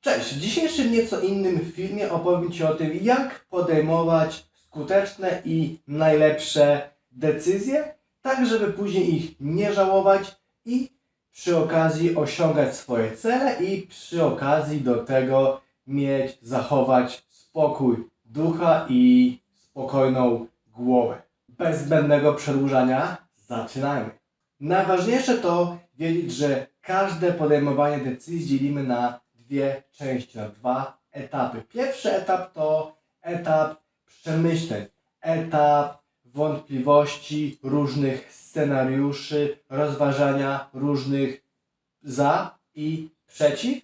Cześć! W dzisiejszym nieco innym filmie opowiem Ci o tym, jak podejmować skuteczne i najlepsze decyzje, tak żeby później ich nie żałować i przy okazji osiągać swoje cele i przy okazji do tego mieć, zachować spokój ducha i spokojną głowę. Bez zbędnego przedłużania zaczynajmy. Najważniejsze to wiedzieć, że każde podejmowanie decyzji dzielimy na dwie części, na dwa etapy. Pierwszy etap to etap przemyśleń, etap wątpliwości, różnych scenariuszy, rozważania różnych za i przeciw,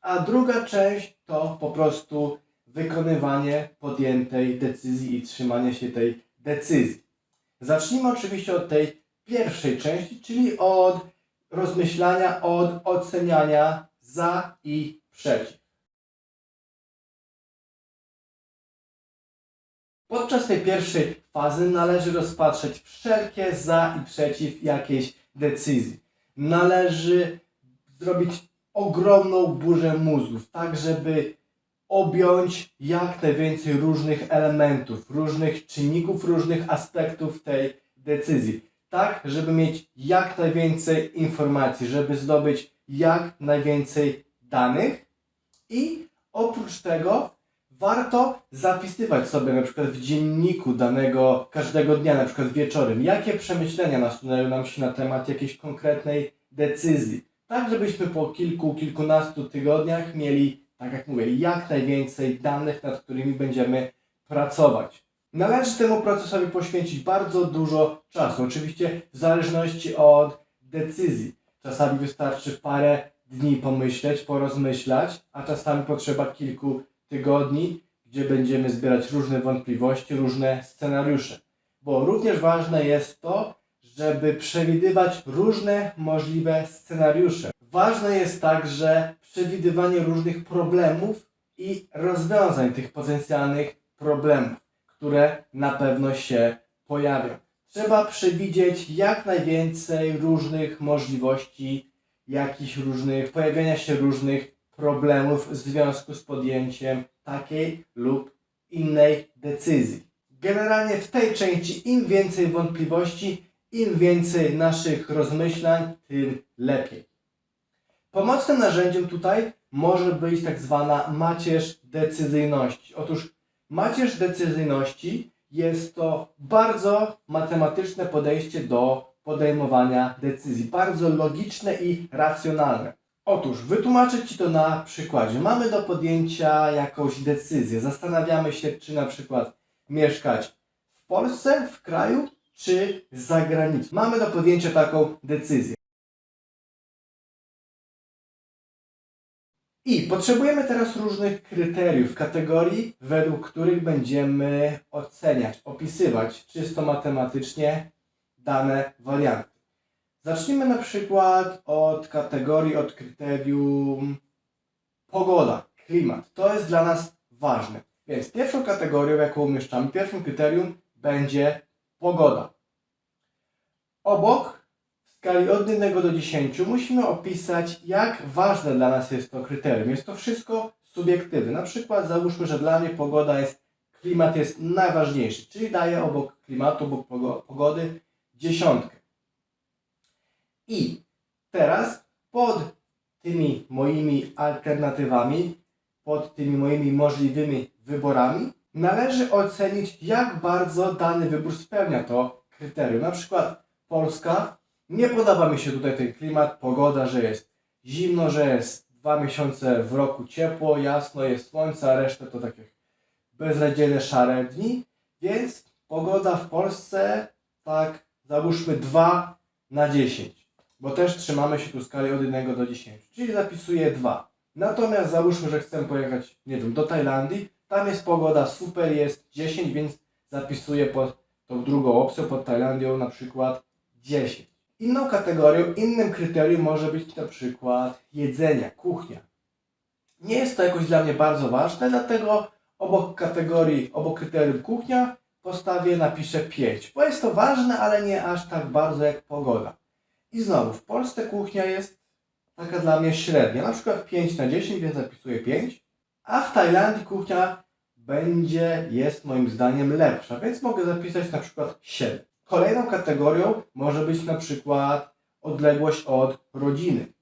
a druga część to po prostu wykonywanie podjętej decyzji i trzymanie się tej decyzji. Zacznijmy oczywiście od tej pierwszej części, czyli od rozmyślania, od oceniania za i przeciw. Podczas tej pierwszej fazy należy rozpatrzeć wszelkie za i przeciw jakiejś decyzji. Należy zrobić ogromną burzę mózgów, tak żeby objąć jak najwięcej różnych elementów, różnych czynników, różnych aspektów tej decyzji. Tak, żeby mieć jak najwięcej informacji, żeby zdobyć jak najwięcej danych i oprócz tego warto zapisywać sobie na przykład w dzienniku danego każdego dnia, na przykład wieczorem, jakie przemyślenia nasunęły nam się na temat jakiejś konkretnej decyzji. Tak, żebyśmy po kilku, kilkunastu tygodniach mieli, tak jak mówię, jak najwięcej danych, nad którymi będziemy pracować. Należy temu procesowi poświęcić bardzo dużo czasu, oczywiście w zależności od decyzji. Czasami wystarczy parę dni pomyśleć, porozmyślać, a czasami potrzeba kilku tygodni, gdzie będziemy zbierać różne wątpliwości, różne scenariusze. Bo również ważne jest to, żeby przewidywać różne możliwe scenariusze. Ważne jest także przewidywanie różnych problemów i rozwiązań tych potencjalnych problemów, które na pewno się pojawią. Trzeba przewidzieć jak najwięcej różnych możliwości, jakichś różnych, pojawienia się różnych problemów w związku z podjęciem takiej lub innej decyzji. Generalnie w tej części im więcej wątpliwości, im więcej naszych rozmyślań, tym lepiej. Pomocnym narzędziem tutaj może być tak zwana macierz decyzyjności. Otóż macierz decyzyjności jest to bardzo matematyczne podejście do podejmowania decyzji, bardzo logiczne i racjonalne. Otóż wytłumaczę Ci to na przykładzie. Mamy do podjęcia jakąś decyzję. Zastanawiamy się, czy na przykład mieszkać w Polsce, w kraju, czy za granicą. Mamy do podjęcia taką decyzję. I potrzebujemy teraz różnych kryteriów, kategorii, według których będziemy oceniać, opisywać czysto matematycznie dane warianty. Zacznijmy na przykład od kategorii, od kryterium pogoda, klimat. To jest dla nas ważne. Więc pierwszą kategorią, jaką umieszczamy, pierwszym kryterium będzie pogoda. Obok w skali od 1 do 10 musimy opisać, jak ważne dla nas jest to kryterium. Jest to wszystko subiektywne. Na przykład załóżmy, że dla mnie pogoda jest, klimat jest najważniejszy, czyli daję obok klimatu, obok pogo- pogody dziesiątkę. I teraz pod tymi moimi alternatywami, pod tymi moimi możliwymi wyborami, należy ocenić, jak bardzo dany wybór spełnia to kryterium. Na przykład Polska, nie podoba mi się tutaj ten klimat, pogoda, że jest zimno, że jest dwa miesiące w roku ciepło, jasno, jest słońce, a resztę to takie beznadziejne szare dni, więc pogoda w Polsce, tak załóżmy 2 na 10 bo też trzymamy się tu skali od 1 do 10, czyli zapisuję 2. Natomiast załóżmy, że chcę pojechać, nie wiem, do Tajlandii, tam jest pogoda super, jest 10, więc zapisuję pod tą drugą opcją, pod Tajlandią na przykład 10. Inną kategorią, innym kryterium może być na przykład jedzenie, kuchnia. Nie jest to jakoś dla mnie bardzo ważne, dlatego obok kategorii, obok kryterium kuchnia postawię, napiszę 5, bo jest to ważne, ale nie aż tak bardzo jak pogoda. I znowu, w Polsce kuchnia jest taka dla mnie średnia, na przykład 5 na 10, więc zapisuję 5. A w Tajlandii kuchnia będzie, jest moim zdaniem lepsza, więc mogę zapisać na przykład 7. Kolejną kategorią może być na przykład odległość od rodziny.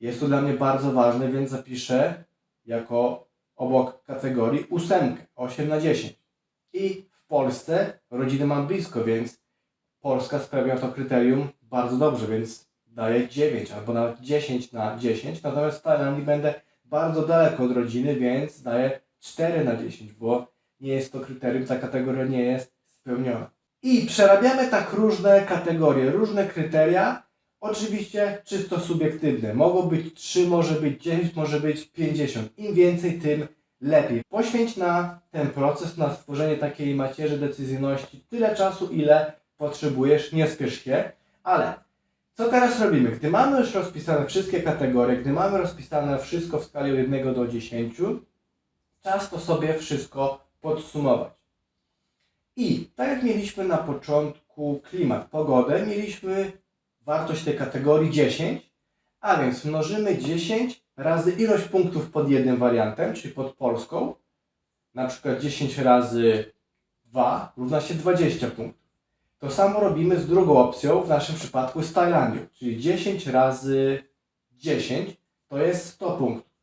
Jest to dla mnie bardzo ważne, więc zapiszę jako obok kategorii ósemkę, 8 na 10. I Polsce rodziny mam blisko, więc Polska spełnia to kryterium bardzo dobrze, więc daję 9 albo nawet 10 na 10. Natomiast w Tajlandii będę bardzo daleko od rodziny, więc daję 4 na 10, bo nie jest to kryterium, ta kategoria nie jest spełniona. I przerabiamy tak różne kategorie, różne kryteria, oczywiście czysto subiektywne. Mogą być 3, może być 10, może być 50. Im więcej, tym lepiej. Poświęć na ten proces, na stworzenie takiej macierzy decyzyjności tyle czasu, ile potrzebujesz, nie spiesz się, ale co teraz robimy? Gdy mamy już rozpisane wszystkie kategorie, gdy mamy rozpisane wszystko w skali od 1 do 10, czas to sobie wszystko podsumować. I tak jak mieliśmy na początku klimat, pogodę, mieliśmy wartość tej kategorii 10, a więc mnożymy 10 razy ilość punktów pod jednym wariantem, czyli pod Polską, na przykład 10 razy 2 równa się 20 punktów. To samo robimy z drugą opcją, w naszym przypadku z Tajlandią, czyli 10 razy 10 to jest 100 punktów.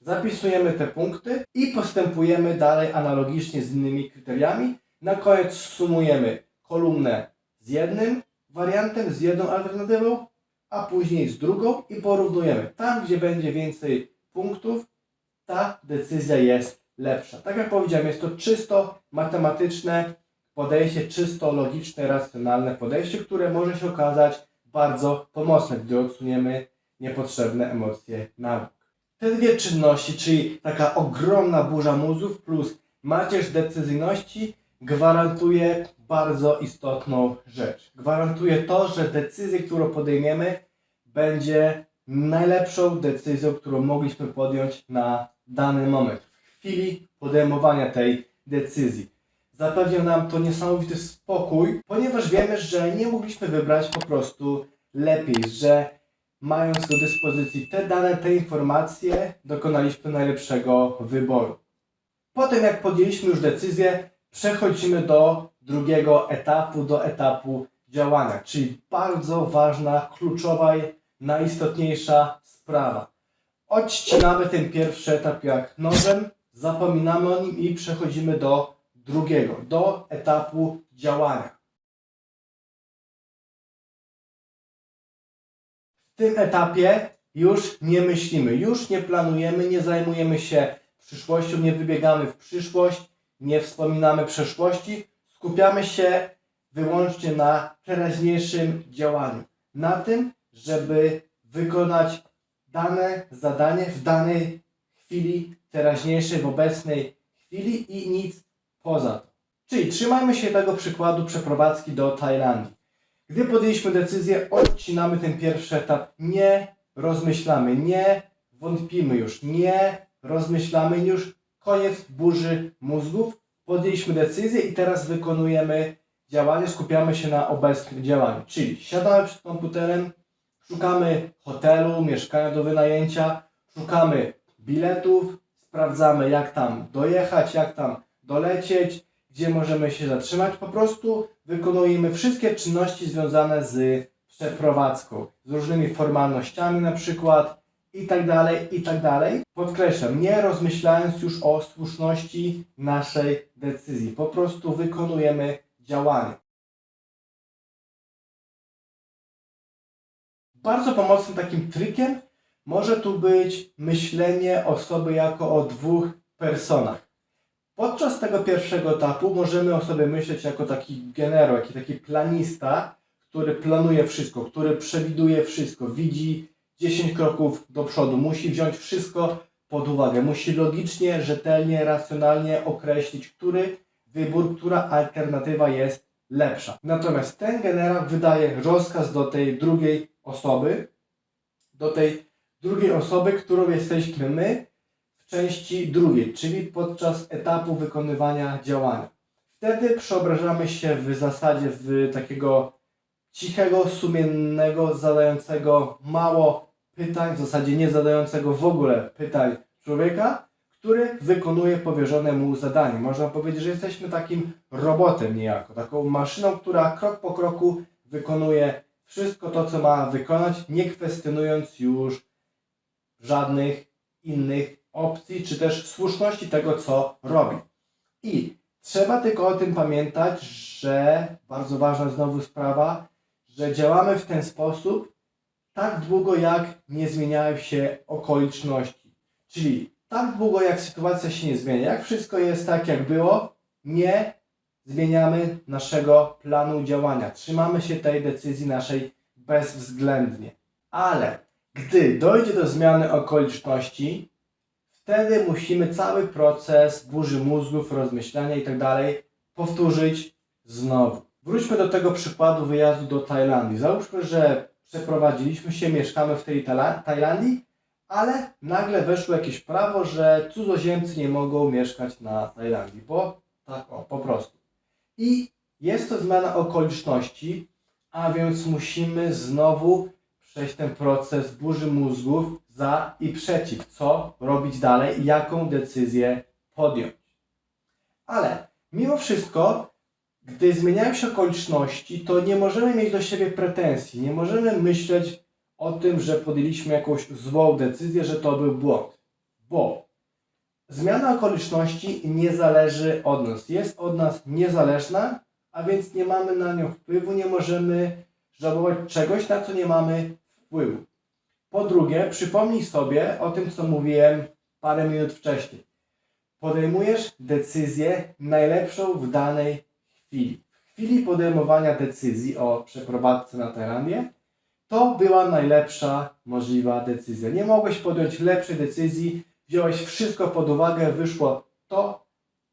Zapisujemy te punkty i postępujemy dalej analogicznie z innymi kryteriami. Na koniec sumujemy kolumnę z jednym wariantem, z jedną alternatywą, a później z drugą i porównujemy. Tam, gdzie będzie więcej punktów, ta decyzja jest lepsza. Tak jak powiedziałem, jest to czysto matematyczne podejście, czysto logiczne, racjonalne podejście, które może się okazać bardzo pomocne, gdy odsuniemy niepotrzebne emocje na bok. Te dwie czynności, czyli taka ogromna burza mózgów plus macierz decyzyjności, gwarantuje bardzo istotną rzecz. Gwarantuje to, że decyzję, którą podejmiemy, będzie najlepszą decyzją, którą mogliśmy podjąć na dany moment, w chwili podejmowania tej decyzji. Zapewnia nam to niesamowity spokój, ponieważ wiemy, że nie mogliśmy wybrać po prostu lepiej, że mając do dyspozycji te dane, te informacje, dokonaliśmy najlepszego wyboru. Potem, jak podjęliśmy już decyzję, przechodzimy do drugiego etapu, do etapu działania, czyli bardzo ważna, kluczowa i najistotniejsza sprawa. Odcinamy ten pierwszy etap jak nożem, zapominamy o nim i przechodzimy do drugiego, do etapu działania. W tym etapie już nie myślimy, już nie planujemy, nie zajmujemy się przyszłością, nie wybiegamy w przyszłość, nie wspominamy przeszłości, skupiamy się wyłącznie na teraźniejszym działaniu. Na tym, żeby wykonać dane zadanie w danej chwili teraźniejszej, w obecnej chwili i nic poza to. Czyli trzymajmy się tego przykładu przeprowadzki do Tajlandii. Gdy podjęliśmy decyzję, odcinamy ten pierwszy etap, nie rozmyślamy, nie wątpimy już, nie rozmyślamy już, koniec burzy mózgów, podjęliśmy decyzję i teraz wykonujemy działanie, skupiamy się na obecnym działaniu. Czyli siadamy przed komputerem, szukamy hotelu, mieszkania do wynajęcia, szukamy biletów, sprawdzamy jak tam dojechać, jak tam dolecieć, gdzie możemy się zatrzymać. Po prostu wykonujemy wszystkie czynności związane z przeprowadzką, z różnymi formalnościami na przykład i tak dalej, i tak dalej. Podkreślam, nie rozmyślając już o słuszności naszej decyzji. Po prostu wykonujemy działanie. Bardzo pomocnym takim trikiem może tu być myślenie osoby jako o dwóch personach. Podczas tego pierwszego etapu możemy o sobie myśleć jako taki generał, jako taki planista, który planuje wszystko, który przewiduje wszystko, widzi 10 kroków do przodu, musi wziąć wszystko pod uwagę, musi logicznie, rzetelnie, racjonalnie określić, który wybór, która alternatywa jest lepsza. Natomiast ten generał wydaje rozkaz do tej drugiej osoby, do tej drugiej osoby, którą jesteśmy my, w części drugiej, czyli podczas etapu wykonywania działania. Wtedy przeobrażamy się w zasadzie w takiego cichego, sumiennego, zadającego mało pytań, w zasadzie nie zadającego w ogóle pytań człowieka, który wykonuje powierzone mu zadanie. Można powiedzieć, że jesteśmy takim robotem niejako, taką maszyną, która krok po kroku wykonuje wszystko to, co ma wykonać, nie kwestionując już żadnych innych opcji, czy też słuszności tego, co robi. I trzeba tylko o tym pamiętać, że bardzo ważna znowu sprawa, że działamy w ten sposób tak długo, jak nie zmieniają się okoliczności. Czyli tak długo, jak sytuacja się nie zmienia, jak wszystko jest tak, jak było, nie zmieniamy naszego planu działania. Trzymamy się tej decyzji naszej bezwzględnie. Ale gdy dojdzie do zmiany okoliczności, wtedy musimy cały proces burzy mózgów, rozmyślania itd. powtórzyć znowu. Wróćmy do tego przykładu wyjazdu do Tajlandii. Załóżmy, że przeprowadziliśmy się, mieszkamy w tej Tajlandii, ale nagle weszło jakieś prawo, że cudzoziemcy nie mogą mieszkać na Tajlandii, bo tak o, po prostu. I jest to zmiana okoliczności, a więc musimy znowu przejść ten proces burzy mózgów za i przeciw, co robić dalej i jaką decyzję podjąć. Ale mimo wszystko, gdy zmieniają się okoliczności, to nie możemy mieć do siebie pretensji, nie możemy myśleć o tym, że podjęliśmy jakąś złą decyzję, że to był błąd. Bo zmiana okoliczności nie zależy od nas, jest od nas niezależna, a więc nie mamy na nią wpływu, nie możemy żałować czegoś, na co nie mamy wpływu. Po drugie, przypomnij sobie o tym, co mówiłem parę minut wcześniej. Podejmujesz decyzję najlepszą w danej W chwili podejmowania decyzji o przeprowadzce na Tajlandię, to była najlepsza możliwa decyzja. Nie mogłeś podjąć lepszej decyzji, wziąłeś wszystko pod uwagę, wyszło to,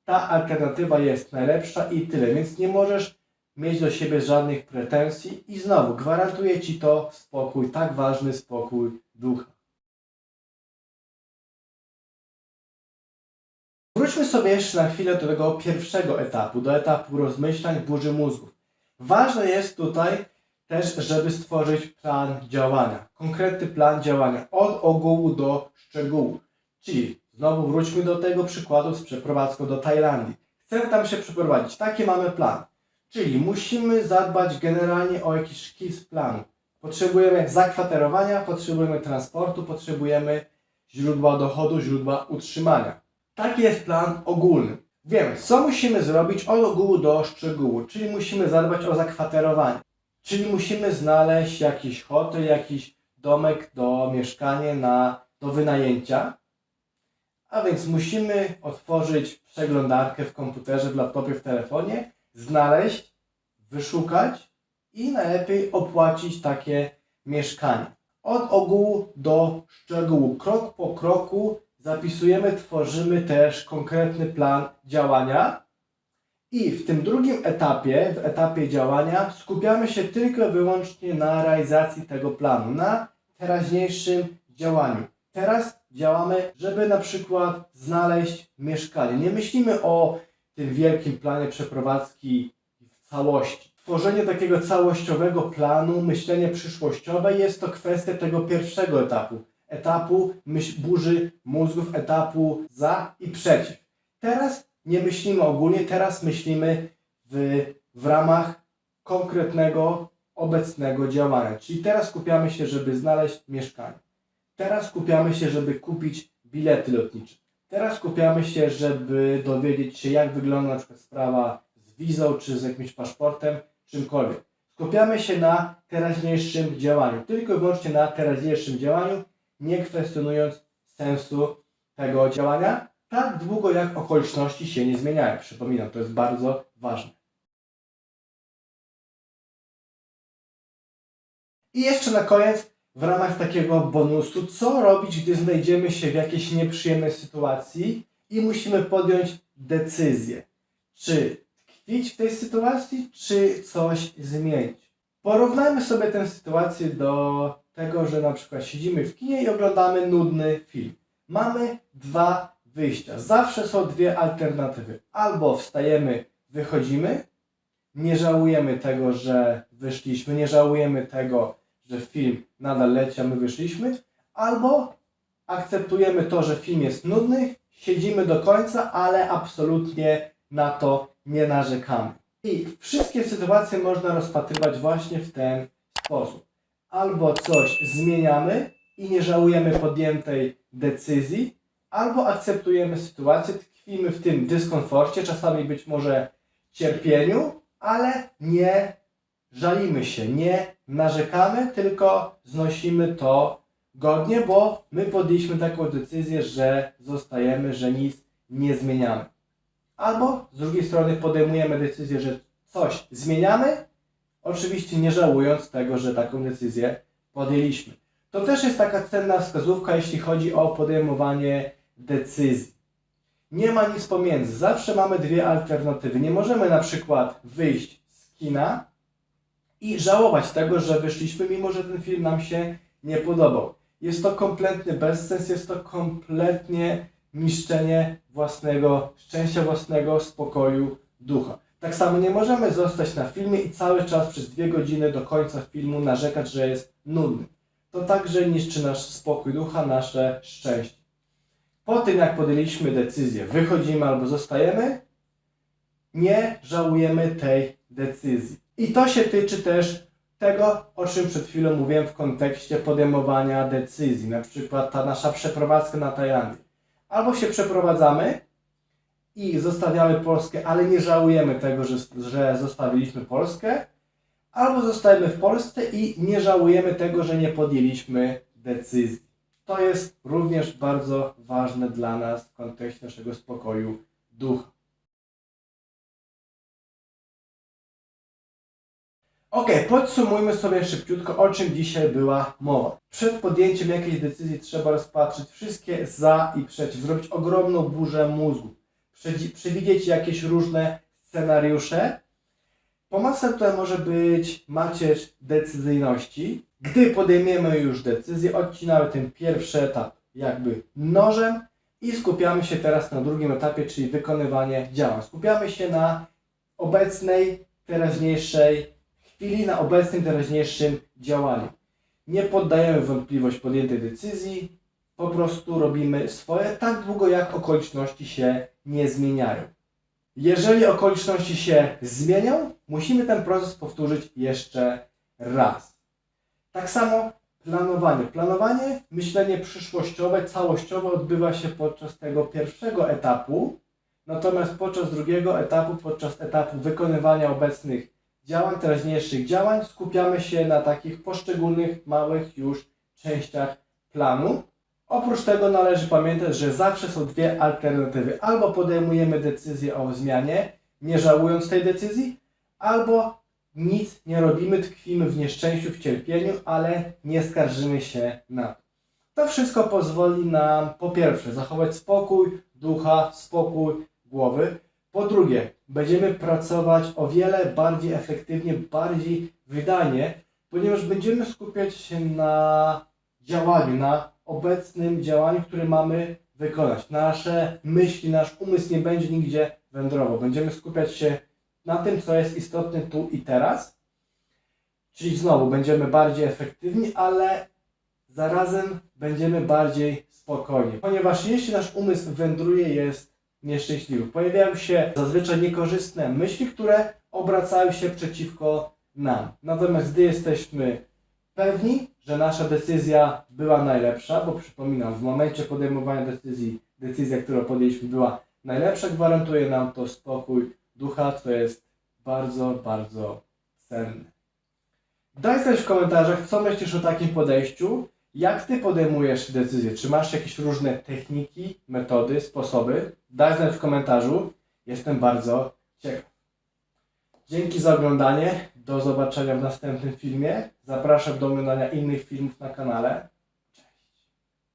ta alternatywa jest najlepsza i tyle, więc nie możesz mieć do siebie żadnych pretensji i znowu gwarantuję Ci to spokój, tak ważny spokój ducha. Wróćmy sobie jeszcze na chwilę do tego pierwszego etapu, do etapu rozmyślań, burzy mózgów. Ważne jest tutaj też, żeby stworzyć plan działania, konkretny plan działania od ogółu do szczegółu. Czyli znowu wróćmy do tego przykładu z przeprowadzką do Tajlandii. Chcemy tam się przeprowadzić, taki mamy plan. Czyli musimy zadbać generalnie o jakiś szkic planu. Potrzebujemy zakwaterowania, potrzebujemy transportu, potrzebujemy źródła dochodu, źródła utrzymania. Taki jest plan ogólny. Więc co musimy zrobić od ogółu do szczegółu? Czyli musimy zadbać o zakwaterowanie. Czyli musimy znaleźć jakiś hotel, jakiś domek do mieszkania na, do wynajęcia. A więc musimy otworzyć przeglądarkę w komputerze, w laptopie, w telefonie, znaleźć, wyszukać i najlepiej opłacić takie mieszkanie. Od ogółu do szczegółu, krok po kroku zapisujemy, tworzymy też konkretny plan działania. I w tym drugim etapie, w etapie działania, skupiamy się tylko i wyłącznie na realizacji tego planu, na teraźniejszym działaniu. Teraz działamy, żeby na przykład znaleźć mieszkanie. Nie myślimy o tym wielkim planie przeprowadzki w całości. Tworzenie takiego całościowego planu, myślenie przyszłościowe jest to kwestia tego pierwszego etapu. Etapu myśl burzy mózgów, etapu za i przeciw. Teraz nie myślimy ogólnie, teraz myślimy w, w ramach konkretnego, obecnego działania. Czyli teraz skupiamy się, żeby znaleźć mieszkanie. Teraz skupiamy się, żeby kupić bilety lotnicze. Teraz skupiamy się, żeby dowiedzieć się, jak wygląda na przykład sprawa z wizą, czy z jakimś paszportem, czymkolwiek. Skupiamy się na teraźniejszym działaniu, tylko i wyłącznie na teraźniejszym działaniu, nie kwestionując sensu tego działania, tak długo jak okoliczności się nie zmieniają. Przypominam, to jest bardzo ważne. I jeszcze na koniec, w ramach takiego bonusu, co robić, gdy znajdziemy się w jakiejś nieprzyjemnej sytuacji i musimy podjąć decyzję, czy tkwić w tej sytuacji, czy coś zmienić. Porównajmy sobie tę sytuację do tego, że na przykład siedzimy w kinie i oglądamy nudny film. Mamy dwa wyjścia. Zawsze są dwie alternatywy. Albo wstajemy, wychodzimy, nie żałujemy tego, że wyszliśmy, nie żałujemy tego, że film nadal leci, a my wyszliśmy, albo akceptujemy to, że film jest nudny, siedzimy do końca, ale absolutnie na to nie narzekamy. I wszystkie sytuacje można rozpatrywać właśnie w ten sposób. Albo coś zmieniamy i nie żałujemy podjętej decyzji, albo akceptujemy sytuację, tkwimy w tym dyskomforcie, czasami być może cierpieniu, ale nie żalimy się, nie narzekamy, tylko znosimy to godnie, bo my podjęliśmy taką decyzję, że zostajemy, że nic nie zmieniamy. Albo z drugiej strony podejmujemy decyzję, że coś zmieniamy, oczywiście nie żałując tego, że taką decyzję podjęliśmy. To też jest taka cenna wskazówka, jeśli chodzi o podejmowanie decyzji. Nie ma nic pomiędzy. Zawsze mamy dwie alternatywy. Nie możemy na przykład wyjść z kina i żałować tego, że wyszliśmy, mimo że ten film nam się nie podobał. Jest to kompletny bezsens, jest to kompletnie niszczenie własnego szczęścia, własnego spokoju ducha. Tak samo nie możemy zostać na filmie i cały czas przez dwie godziny do końca filmu narzekać, że jest nudny. To także niszczy nasz spokój ducha, nasze szczęście. Po tym, jak podjęliśmy decyzję, wychodzimy albo zostajemy, nie żałujemy tej decyzji. I to się tyczy też tego, o czym przed chwilą mówiłem w kontekście podejmowania decyzji. Na przykład ta nasza przeprowadzka na Tajlandię. Albo się przeprowadzamy i zostawiamy Polskę, ale nie żałujemy tego, że, że zostawiliśmy Polskę, albo zostajemy w Polsce i nie żałujemy tego, że nie podjęliśmy decyzji. To jest również bardzo ważne dla nas w kontekście naszego spokoju ducha. Ok, podsumujmy sobie szybciutko, o czym dzisiaj była mowa. Przed podjęciem jakiejś decyzji trzeba rozpatrzyć wszystkie za i przeciw, zrobić ogromną burzę mózgu, przewidzieć jakieś różne scenariusze. Pomocna tutaj może być macierz decyzyjności. Gdy podejmiemy już decyzję, odcinamy ten pierwszy etap jakby nożem i skupiamy się teraz na drugim etapie, czyli wykonywanie działań. Skupiamy się na obecnej, teraźniejszej chwili, na obecnym, teraźniejszym działaniu. Nie poddajemy wątpliwość podjętej decyzji, po prostu robimy swoje tak długo, jak okoliczności się nie zmieniają. Jeżeli okoliczności się zmienią, musimy ten proces powtórzyć jeszcze raz. Tak samo planowanie. Planowanie, myślenie przyszłościowe, całościowe odbywa się podczas tego pierwszego etapu, natomiast podczas drugiego etapu, podczas etapu wykonywania obecnych działań, teraźniejszych działań, skupiamy się na takich poszczególnych, małych już częściach planu. Oprócz tego należy pamiętać, że zawsze są dwie alternatywy. Albo podejmujemy decyzję o zmianie, nie żałując tej decyzji, albo nic nie robimy, tkwimy w nieszczęściu, w cierpieniu, ale nie skarżymy się na to. To wszystko pozwoli nam po pierwsze zachować spokój ducha, spokój głowy. Po drugie, będziemy pracować o wiele bardziej efektywnie, bardziej wydajnie, ponieważ będziemy skupiać się na działaniu, na obecnym działaniu, które mamy wykonać. Nasze myśli, nasz umysł nie będzie nigdzie wędrował. Będziemy skupiać się na tym, co jest istotne tu i teraz. Czyli znowu będziemy bardziej efektywni, ale zarazem będziemy bardziej spokojni. Ponieważ jeśli nasz umysł wędruje, jest nieszczęśliwy. Pojawiają się zazwyczaj niekorzystne myśli, które obracają się przeciwko nam. Natomiast gdy jesteśmy pewni, że nasza decyzja była najlepsza, bo przypominam, w momencie podejmowania decyzji, decyzja, którą podjęliśmy była najlepsza, gwarantuje nam to spokój ducha, co jest bardzo, bardzo cenne. Daj znać w komentarzach, co myślisz o takim podejściu, jak Ty podejmujesz decyzje, czy masz jakieś różne techniki, metody, sposoby. Daj znać w komentarzu, jestem bardzo ciekaw. Dzięki za oglądanie. Do zobaczenia w następnym filmie. Zapraszam do oglądania innych filmów na kanale.